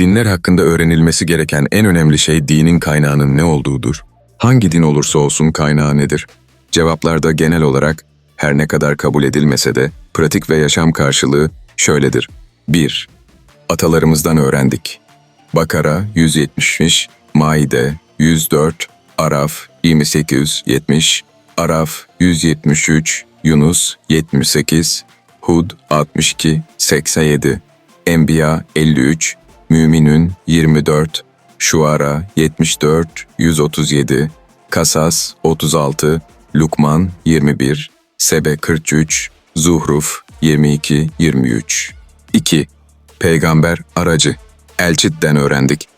Dinler hakkında öğrenilmesi gereken en önemli şey dinin kaynağının ne olduğudur. Hangi din olursa olsun kaynağı nedir? Cevaplarda genel olarak her ne kadar kabul edilmese de pratik ve yaşam karşılığı şöyledir. 1. Atalarımızdan öğrendik. Bakara 170, Maide 104, Araf 2870, Araf 173, Yunus 78, Hud 62, 87, Enbiya 53, Müminün 24, Şuara 74, 137, Kasas 36, Lukman 21, Sebe 43, Zuhruf 22, 23. 2. Peygamber aracı. Elçitten öğrendik.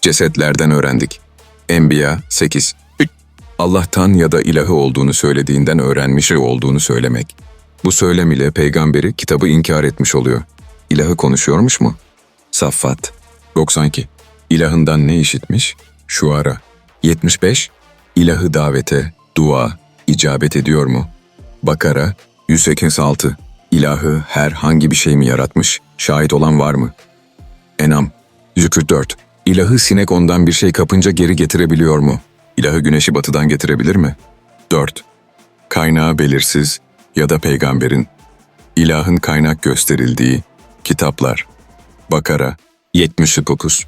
Cesetlerden öğrendik. Enbiya 8. Allah'tan ya da ilahı olduğunu söylediğinden öğrenmiş olduğunu söylemek. Bu söylem ile peygamberi kitabı inkar etmiş oluyor. İlahı konuşuyormuş mu? Saffat 92. İlahından ne işitmiş? Şuara 75. İlahı davete, dua, icabet ediyor mu? Bakara 186. İlahı herhangi bir şey mi yaratmış? Şahit olan var mı? Enam 144. İlahı sinek ondan bir şey kapınca geri getirebiliyor mu? İlahı güneşi batıdan getirebilir mi? 4. Kaynağı belirsiz ya da peygamberin. İlahın kaynak gösterildiği kitaplar. Bakara 79.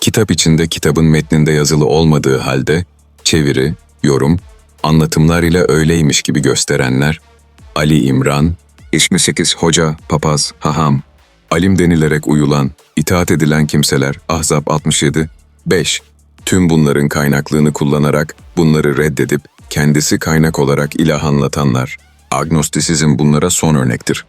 Kitap içinde kitabın metninde yazılı olmadığı halde çeviri, yorum, anlatımlar ile öyleymiş gibi gösterenler Ali İmran, 78 hoca, papaz, haham, alim denilerek uyulan, itaat edilen kimseler Ahzab 67, 5. Tüm bunların kaynaklığını kullanarak bunları reddedip kendisi kaynak olarak ilah anlatanlar. Agnostisizm bunlara son örnektir.